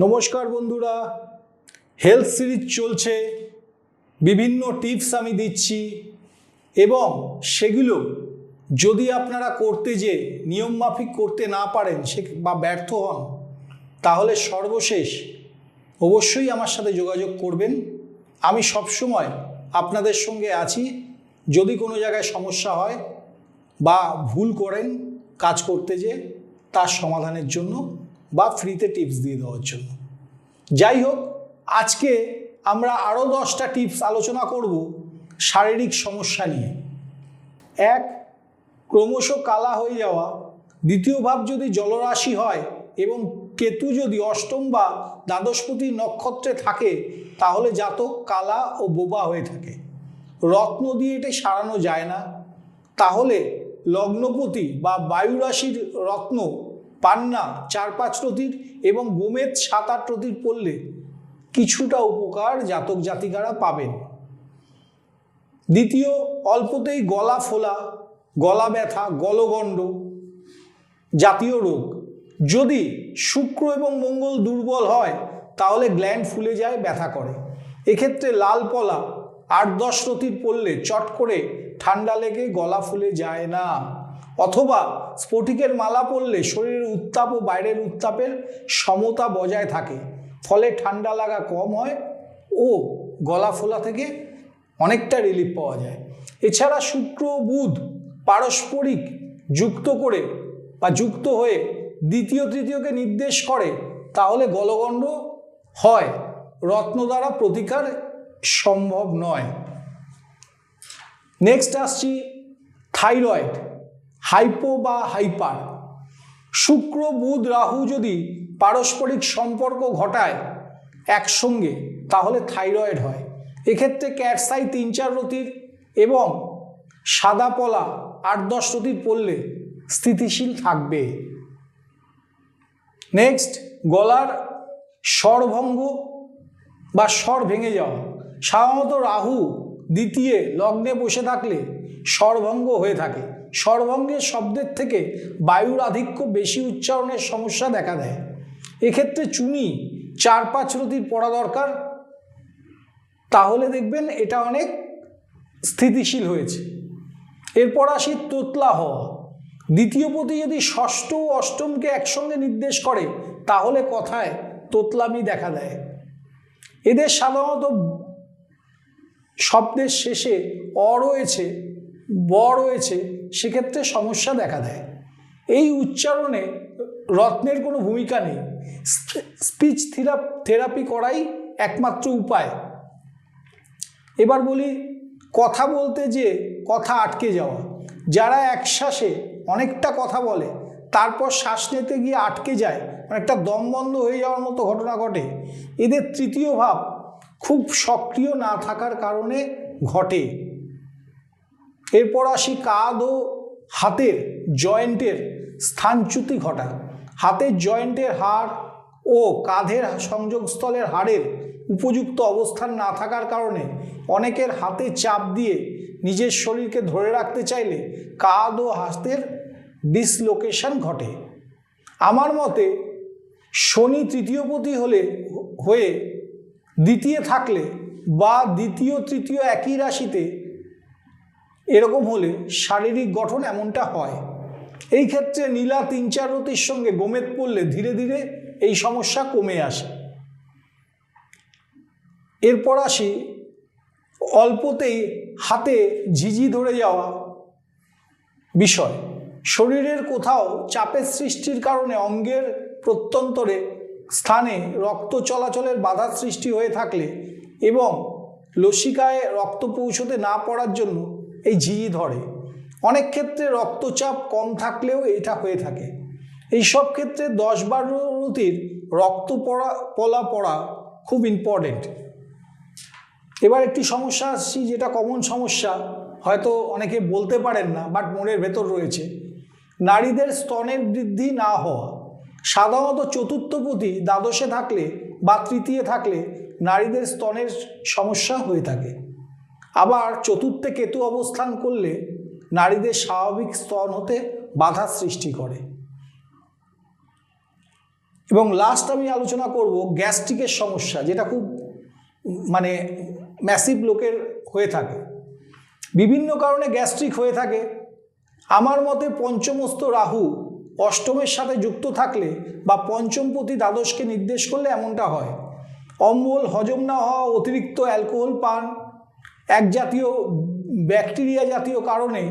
নমস্কার বন্ধুরা। Health series চলছে। বিভিন্ন টিপস আমি দিচ্ছি। এবং সেগুলো যদি আপনারা করতে যে নিয়মমাফিক করতে না পারেন, সে বা ব্যর্থ হন, তাহলে সর্বশেষ অবশ্যই আমার সাথে যোগাযোগ করবেন। আমি সবসময় আপনাদের সঙ্গে আছি। যদি কোনো জায়গায় সমস্যা হয় বা ভুল করেন কাজ করতে যে তার সমাধানের জন্য বা ফ্রিতে টিপস দিয়ে দেওয়ার জন্য। যাই হোক আজকে আমরা আরও দশটা টিপস আলোচনা করব শারীরিক সমস্যা নিয়ে। এক, ক্রমশ কালা হয়ে যাওয়া। দ্বিতীয় ভাব, যদি জলরাশি হয় এবং কেতু যদি অষ্টম বা দ্বাদশপতি নক্ষত্রে থাকে, তাহলে জাতক কালা ও বোবা হয়ে থাকে। রত্ন দিয়ে এটি সারানো যায় না। তাহলে লগ্নপতি বা বায়ুরাশির রত্ন পান্না, চার পাঁচ রতির এবং গোমেদ সাত আট রতির পড়লে কিছুটা উপকার জাতক জাতিকারা পাবেন। দ্বিতীয়, অল্পতেই গলা ফোলা, গলা ব্যথা, গলগণ্ড জাতীয় রোগ। যদি শুক্র এবং মঙ্গল দুর্বল হয়, তাহলে গ্ল্যান্ড ফুলে যায়, ব্যথা করে। এক্ষেত্রে লাল পলা, আট দশ রতির পড়লে চট করে ঠান্ডা লেগে গলা ফুলে যায় না। অথবা স্ফটিকের মালা পরলে শরীরের উত্তাপ ও বাইরের উত্তাপের সমতা বজায় থাকে, ফলে ঠান্ডা লাগা কম হয় ও গলা ফোলা থেকে অনেকটা রিলিফ পাওয়া যায়। এছাড়া শুক্র বুধ পারস্পরিক যুক্ত করে বা যুক্ত হয়ে দ্বিতীয় তৃতীয়কে নির্দেশ করে, তাহলে গলগণ্ড হয়। রত্ন দ্বারা প্রতিকার সম্ভব নয়। নেক্সট আসছি থাইরয়েড হাইপো বা হাইপার শুক্র, বুধ, রাহু যদি পারস্পরিক সম্পর্ক ঘটায় একসঙ্গে, তাহলে থাইরয়েড হয়। এক্ষেত্রে ক্যাটসাই তিন চার রতির এবং সাদা পলা আট দশ রতির পড়লে স্থিতিশীল থাকবে। নেক্সট গলার স্বরভঙ্গ বা স্বর ভেঙে যাওয়া। সাধারণত রাহু দ্বিতীয় লগ্নে বসে থাকলে স্বরভঙ্গ হয়ে থাকে। স্বরভঙ্গের শব্দের থেকে বায়ুর আধিক্য বেশি উচ্চারণের সমস্যা দেখা দেয়। এক্ষেত্রে চুনি চার পাঁচ রতির পড়া দরকার। তাহলে দেখবেন এটা অনেক স্থিতিশীল হয়েছে। এরপর আসি তোতলা হওয়া। দ্বিতীয় পতি যদি ষষ্ঠ ও অষ্টমকে একসঙ্গে নির্দেশ করে, তাহলে কথায় তোতলামি দেখা দেয়। এদের সাধারণত শব্দের শেষে অ রয়েছে, ব রয়েছে, সেক্ষেত্রে সমস্যা দেখা দেয়। এই উচ্চারণে রত্নের কোনো ভূমিকা নেই। স্পিচ থেরাপি করাই একমাত্র উপায়। এবার বলি, কথা বলতে যে কথা আটকে যাওয়া। যারা একশ্বাসে অনেকটা কথা বলে, তারপর শ্বাস নিতে গিয়ে আটকে যায়, অনেকটা দম বন্ধ হয়ে যাওয়ার মতো ঘটনা ঘটে। এদের তৃতীয় ভাব খুব সক্রিয় না থাকার কারণে ঘটে। এরপর আসি কাঁধ ও হাতের জয়েন্টের স্থানচ্যুতি ঘটা হাতের জয়েন্টের হাড় ও কাঁধের সংযোগস্থলের হাড়ের উপযুক্ত অবস্থান না থাকার কারণে অনেকের হাতে চাপ দিয়ে নিজের শরীরকে ধরে রাখতে চাইলে কাঁধ ও হাতের ডিসলোকেশন ঘটে। আমার মতে শনি তৃতীয়পতি হলে হয়ে দ্বিতীয় থাকলে বা দ্বিতীয়, তৃতীয় একই রাশিতে এরকম হলে শারীরিক গঠন এমনটা হয়। এই ক্ষেত্রে নীলা তিন চার রতির সঙ্গে গোমেদ পড়লে ধীরে ধীরে এই সমস্যা কমে আসে। এরপর আসি অল্পতেই হাতে ঝিঝি ধরে যাওয়া বিষয়। শরীরের কোথাও চাপের সৃষ্টির কারণে অঙ্গের প্রত্যন্তরে স্থানে রক্ত চলাচলের বাধার সৃষ্টি হয়ে থাকলে এবং লসিকায় রক্ত পৌঁছতে না পড়ার জন্য এই ঝিঝি ধরে। অনেক ক্ষেত্রে রক্তচাপ কম থাকলেও এটা হয়ে থাকে। এই সব ক্ষেত্রে দশ বারো রতির রক্ত পড়া, পলা পড়া খুব ইম্পর্টেন্ট এবার একটি সমস্যা আসছি যেটা কমন সমস্যা, হয়তো অনেকে বলতে পারেন না বাট মনের ভেতর রয়েছে। নারীদের স্তনের বৃদ্ধি না হওয়া। সাধারণত চতুর্থপতি দ্বাদশে থাকলে বা তৃতীয় থাকলে নারীদের স্তনের সমস্যা হয়ে থাকে। আবার চতুর্থে কেতু অবস্থান করলে নারীদের স্বাভাবিক স্তন হতে বাধা সৃষ্টি করে। এবং লাস্ট আমি আলোচনা করব গ্যাস্ট্রিকের সমস্যা, যেটা খুব মানে ম্যাসিভ লোকের হয়ে থাকে। বিভিন্ন কারণে গ্যাস্ট্রিক হয়ে থাকে। আমার মতে পঞ্চমস্ত রাহু অষ্টমের সাথে যুক্ত থাকলে বা পঞ্চমপতি দ্বাদশকে নির্দেশ করলে এমনটা হয়। অম্বল, হজম না হওয়া অতিরিক্ত অ্যালকোহল পান। এক জাতীয় ব্যাকটেরিয়া জাতীয় কারণে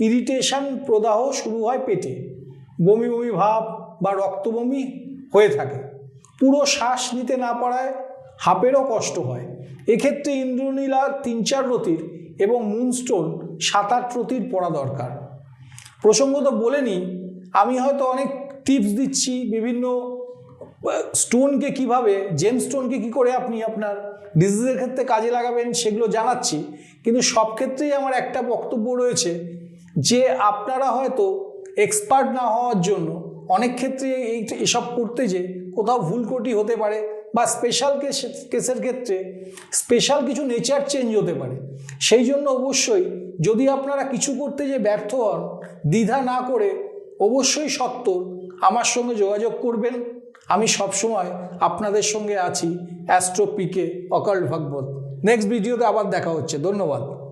ইরিটেশন প্রদাহ শুরু হয় পেটে। বমি বমি ভাব বা রক্তবমি হয়ে থাকে। পুরো শ্বাস নিতে না পারায় হাপেরও কষ্ট হয়। এক্ষেত্রে ইন্দ্রনীলা তিন চার রতির এবং মুনস্টোন সাত আট রতির পড়া দরকার। প্রসঙ্গত বলে নিই আমি হয়তো অনেক টিপস দিচ্ছি, বিভিন্ন স্টোনকে কীভাবে জেম স্টোনকে কী করে আপনি আপনার ডিজিজের ক্ষেত্রে কাজে লাগাবেন সেগুলো জানাচ্ছি। কিন্তু সব ক্ষেত্রেই আমার একটা বক্তব্য রয়েছে যে আপনারা হয়তো এক্সপার্ট না হওয়ার জন্য অনেক ক্ষেত্রে এই এসব করতে যে কোথাও ভুল ত্রুটি হতে পারে বা স্পেশাল কেস কেসের ক্ষেত্রে স্পেশাল কিছু নেচার চেঞ্জ হতে পারে। সেই জন্য অবশ্যই যদি আপনারা কিছু করতে যে ব্যর্থ হন, দ্বিধা না করে অবশ্যই সত্তর আমার সঙ্গে যোগাযোগ করবেন। আমি সবসময় আপনাদের সঙ্গে আছি। অ্যাস্ট্রোপিকে অকাল ভাগবত। নেক্সট ভিডিওতে আবার দেখা হচ্ছে। ধন্যবাদ।